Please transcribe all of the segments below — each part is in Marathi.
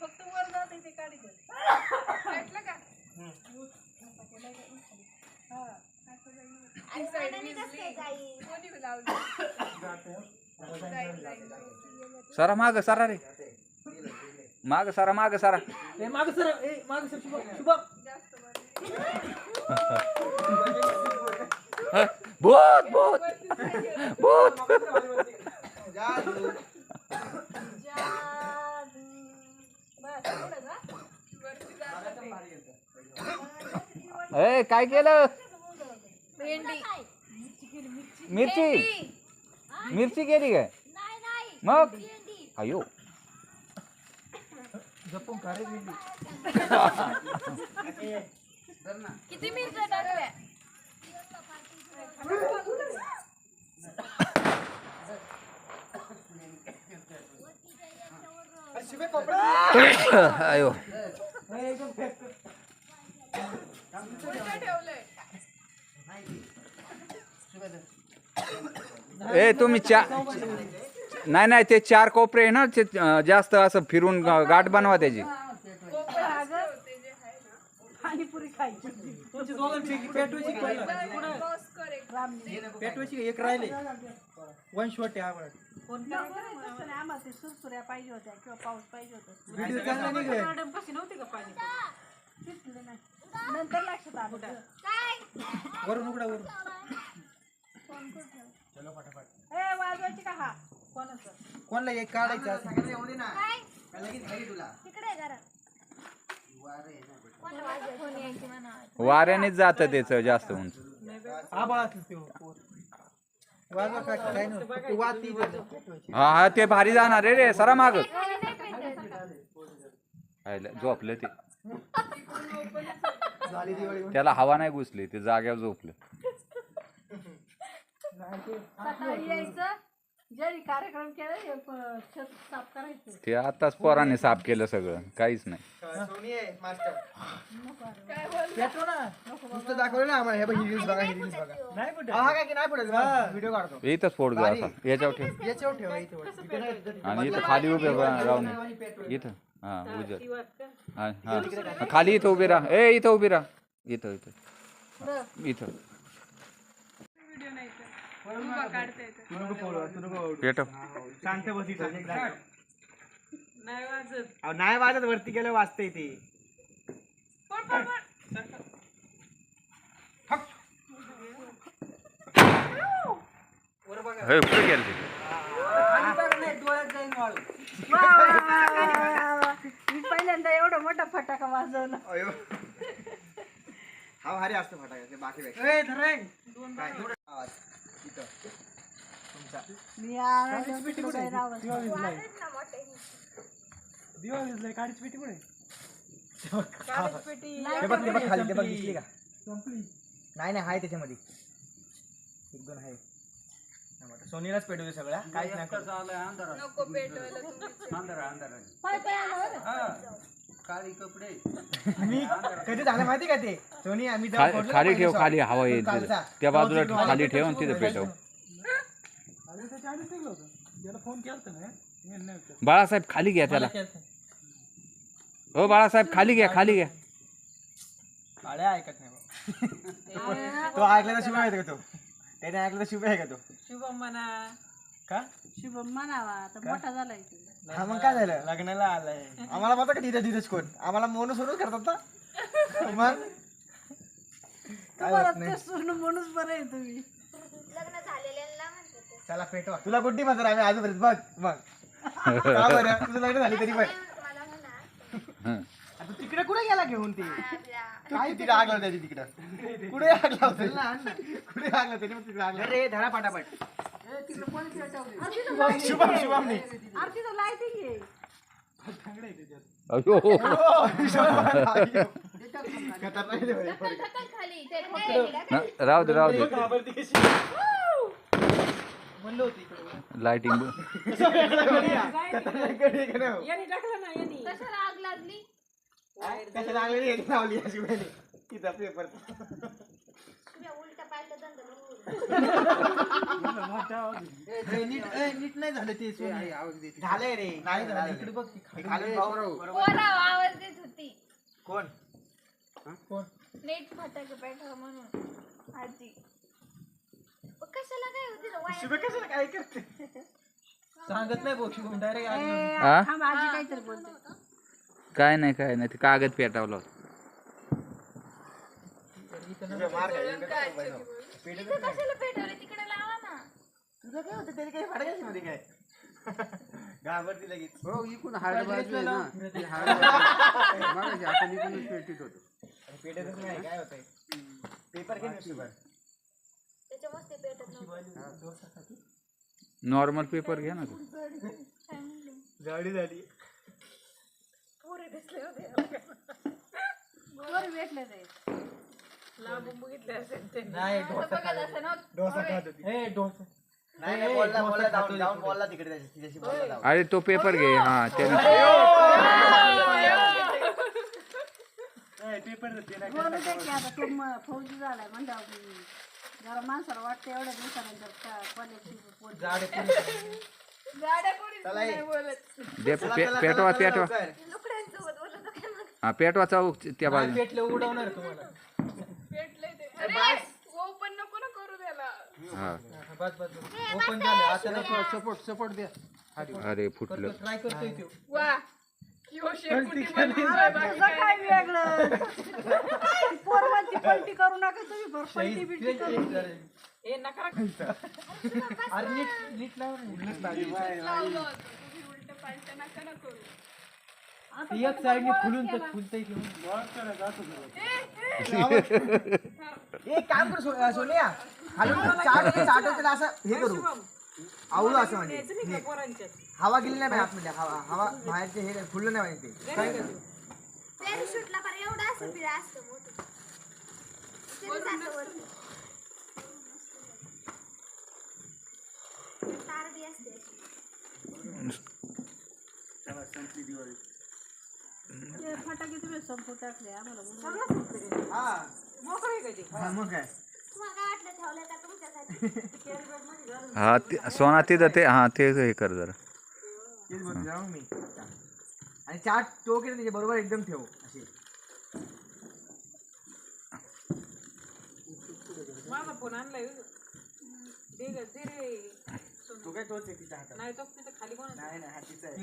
फक्त वर जाते ते काढी भेटलं का? हा. सरा माग सरा रे. माग सरा माग सरा. ए माग सर ए माग सर शुभम शुभम. भूत भूत भूत बस, एवढं का? वरती जातं ए काय केलं? भेंडी. मिरची. मिरची केली काय? मग? अयो. जपून का रे बिल्ली किती मिरच्या टाकल्या? अयो ए, एकदम फेक कुठं ठेवलंय ए तुम्ही चार नाही नाही ते चार कोपरे आहे ना ते अं, जास्त असं फिरून गा- गाठ बनवा त्याची. ठेवते जे आहे ना पाणीपुरी खायची तुमची दोघांची पेटवायची बस कर एक. पेटवायची एक राहिले वन शॉट आहे आवड कोण करायचं तसं नाही आम्हाला ते सुरसुऱ्या पाहिजे होत्या किंवा पाऊस पाहिजे होता व्हिडिओ चांगला निघाले मॅडम कशी नव्हती का पाणी दिसले नाही नंतर लक्षात आलं. वरून उघडा वरून. ए वाजवायची का? हा. कोणाचं? कोणला एक काढायचं असं वाऱ्यानेच जातं त्याचं जास्त उंच असलं ते. वाजवा काय नाही ती. हा हा ते भारी जाणार रे रे. सरा माग. झोपलं ते. झाली दिवाळी. त्याला हवा नाही घुसली ते जाग्यावर झोपलं. सकाळी यायचं जरी कार्यक्रम केला हे प- छत साफ करायचं. ते आताच पोराने साफ केलं सगळं काहीच नाही. सोनी आहे मास्टर? पेटव ना. नुसतं दाखवलं ना आम्हाला हे बघ रील्स बघा रील्स बघा. नाही कुठे? हा काय की नाही पडत व्हिडिओ काढतो. इथंच फोड गं आता याच्यावर ठेव. याच्यावर ठेवा इथे वर. इथे नाही आणि इथं खाली उभे रा- राहून ये. इथं. हा उजर हा हा. खाली इथं उभी राहा. ए इथं उभी राहा. इथं इथं. इथं व्हिडिओ नाही तर उभा काढता येतं पेटव शांत बस. नाही वाजत. नाही वाजत वरती गेलं वाजतंय ते. पण पण पण हे कुठे गेलं ते? वा, वा, वा, वा, वा, वा. मी पहिल्यांदा एवढा मोठा फटाका वाजवला. अयो. हा भारी असतो फटाका ते बाकी काय? आवाज इथं तुमचा. मी आवाज काय रावत दिवा विजलाय काडीच पेटी कुठे पेटी ते बघ ते बघ खाली ते बघ दिसली का? नाही नाही आहे त्याच्यामध्ये. एक दोन आहे. सोनीलाच पेटवते सगळ्या काहीच नाही करू. नको पेटवायला तुम्हीच पाय पाय आलं बरं. मी कधी झालं माहिती का ते? सोनी आम्ही जेव्हा खा- फोडलं खाली ना ठेव पहिलं खाली हवा येईल तिथं. त्या बाजूला खाली ठेव आणि तिथं पेटव. फ़ोन केला बाळासाहेब खाली घ्या त्याला. हो बाळासाहेब खाली घ्या खाली घ्या. काळ्या ऐकत नाही बा. तो ऐकला तर शिवाय आहे का तो? त्याने ऐकलं तर शिवाय आहे का तो? शुभम म्हणा. का? शुभम म्हणावा आता मोठा झालाय तू. हा मग काय झालं? लग्नाला आलाय. आम्हाला माहिती का धीरज धीरज कोण? आम्हाला मोनो सोडून करतात ना? मग? काय होत नाही. ते सोडून म्हणूनच बरं आहे तुम्ही. चला पेटवा. तुला कुठली म्हणतात आम्ही आजपर्यंत बघ का बरं? तुझं लग्न झाली तरी पण. हं. आता तिकडे कुठे गेला घेऊन ते? काय तिकडे आग लावते तिकडे? कुठे आग लावते कुठे आग लावते मग तिकडे आग रे धडा पाटापाट शुभम शुभम नाही आरती तर लायटी घे अयो खतरनाक आहे रे बाई. न, राहू दे राहू दे घाबरते कशी. म्हणलं होतं इकडे. लाइटिंग खतरनाक गडी आहे का नाही हो? यांनी टाकलं ना यांनी कशाला आग लागली कशा लागलेली याची लावली अशी वेळी. तिचा पेपर ए, नीट ए, नीट नाही झालं ते सोनी. झालंय रे. नाही झालं. इकडे बघ की खाली. खाली भाऊ, बरोबर. पोरा आवाज देत होती. कोण? कोण? नेट फटाके पेटवा म्हणून आजी. मग कशाला काय होती ना वाया शुभे कशाला काय करते? सांगत नाही भाऊ शुभम डायरेक्ट हा थांब आजी काहीतरी बोलते. काय नाही काय नाही. ते कागद पेटावलं होतं. मार खायला. इथं कशाला पेटवले तिकडे लावा ना. तुझं काय होतं? काही फडकायची मध्ये काय? घाबरती लगेच. हो इकून हार्ड बाजू आहे ना. ती हार्ड बाजू मागाशी आपण इकूनच पेटीत होतो. आणि पेटतच नाही काय होतंय? पेपर घे न्यूजपेपर त्याच्यामुळे ते पेटत नव्हतं. नॉर्मल पेपर घ्या ना तू. जाडी झाली. पोरे दिसले होते. भेटले ते नाही असं डोसा बघत असं ना डोसा खात होती ए डोसा नाही नाही बॉलला बॉलला जाऊन जाऊन बॉलला तिकडे त्याची तिच्याशी बॉलला जाऊन अरे तो पेपर घे हा त्याने पेपर ते नाही बोलू दे की आता तो म- फौजी झालाय म्हणल्यावर हम्म, जरा माणसाला वाटतं एवढ्या दिवसानंतर कॉलेजची पोट जाडे पोरं. गाड्या कोणीच चला ये. नाही बोलत दे चला, पे- चला, पेटवा चला, पेटवा लवकर. हा पेटवा चौक त्या नाही बाजूने पेटलं उडवणार तुम्हाला पेटले ते अरे ओपन नको ना करू त्याला हा. बस. ओपन झालं. आता सपोर्ट सपोर्ट द्या. अरे फुटलं. ट्राय करतोय तो. वा. पलटी करू नका तुम्ही बरं पलटी बिलटी करू अरे. नीट नीट लाव ना. उलट पालट नका ना करू. एक साईडने फुलून तर फुलतंय की एक काम कर सो- सोनिया. खालून चाट चाट त्याला असं हे करू. आवळू असं म्हणजे. हवा गेली नाही पाहिजे आतमध्ये हवा हवा बाहेरचे हे फुललं नाही पाहिजे ते? पॅराशूटला पर एवढं असं बिरा असतं मोठं. तरीच असं वरती. तार बी असते. अशी. ते फटाके तुम्ही संपू टाकले आम्हाला बोलू. हा हा, हा ते सोना तिथं ते हा ते हे कर जरा. तेच बोलतो ना मी. आणि चाट तो केलं त्याच्या बरोबर एकदम ठेव असे. माझा फोन आणलाय दे ग दे रे. तो काय तोच आहे तिच्या हातात. नाही तो तिथं खाली कोण नाही नाही हातीचा आहे.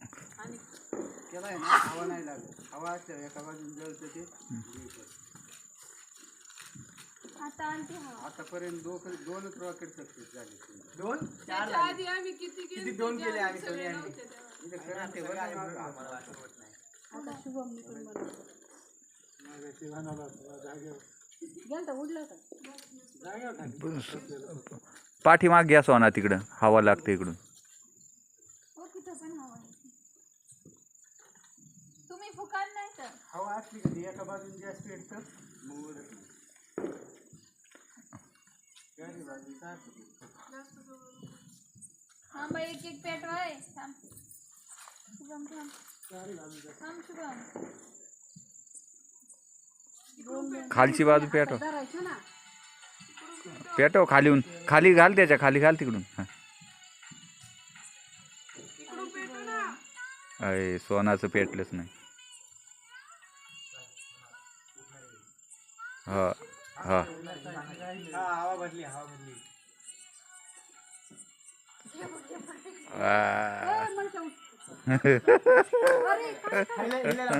त्याला आहे ना हवा नाही लागत. हवा असल्यावर एका बाजून जळतं ते आता आणते हा आतापर्यंत दोन दोनच रॉकेट सक्सेस झाले. दोन? चार त्याच्या आधी आम्ही किती किती दोन केले आम्ही. आता मला गेलता उडला का पाठीमाग घ्या सोना तिकडं. हवा लागते इकडून हो तिथं पण हवा आहे. तुम्ही फुकाल नाही तर हवा असली कधी एका बाजून जास्त पेटतं. मग उडत नाही. चारी बाजून सारखं. हा मग एक एक पेटवा आहे थांब. शुभम थांब. थांब शुभम. खालची बाजू पेटव. धरायचं ना. पेटव खालीहून. खाली घाल त्याच्याखाली घाल तिकडून. हा. अय सोनाचं पेटलंच नाही.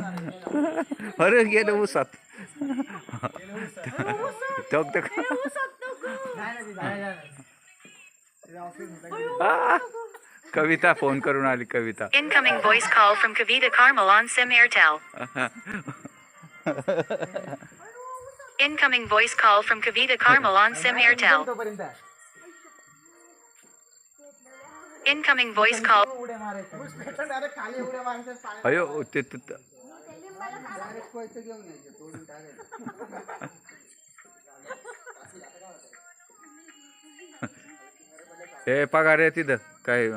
अरे गेलं उसात तो तर- नाही, नाही, ते झालं, झालं. ते ऑफिस होतं. कविता फोन करून आली कविता Incoming voice call from Kavita Karmal on SIM Airtel. Incoming voice call from Kavita Karmal on SIM Airtel. तोपर्यंत Incoming voice call. उड्या मारायच्या ऊस पेटून direct खाली उड्या मारायच्या पाण्यात. अयो ते ते- ते- Direct कोयतं घेऊन यायचं, तोडून टाकायचं. हे पगार आहे तिथं काय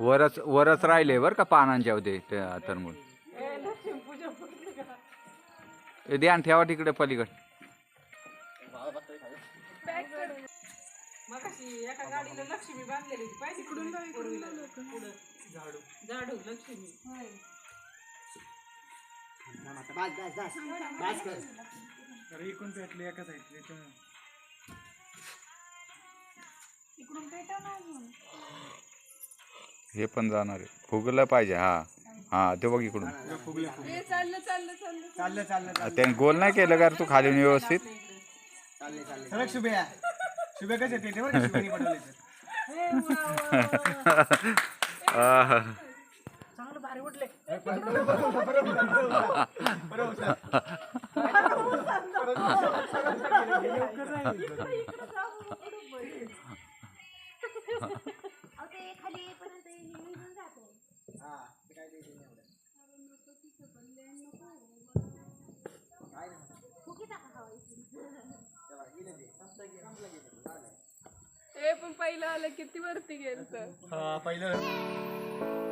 वरच वरच राहिले बरं का पानांच्या होते त्या तरमूळ ध्यान ठेवा तिकडे पलीकड. मग इकडून पेटा ना अजून हे पण जाणार आहे फुगलं पाहिजे हा हा ते बघ इकडून हे चाललं चाललं चाललं चाललं चाललं आ, त्याने गोल नाही केलं का रे तू खाली व्यवस्थित चालले चालले सरक शुभ्या शुभ्या कसे ते बरं का शुभ्याने पटवले आह. चांगलं भारी उठले हे पण पहिलं आलं किती वरती गेलं हा पहिलं.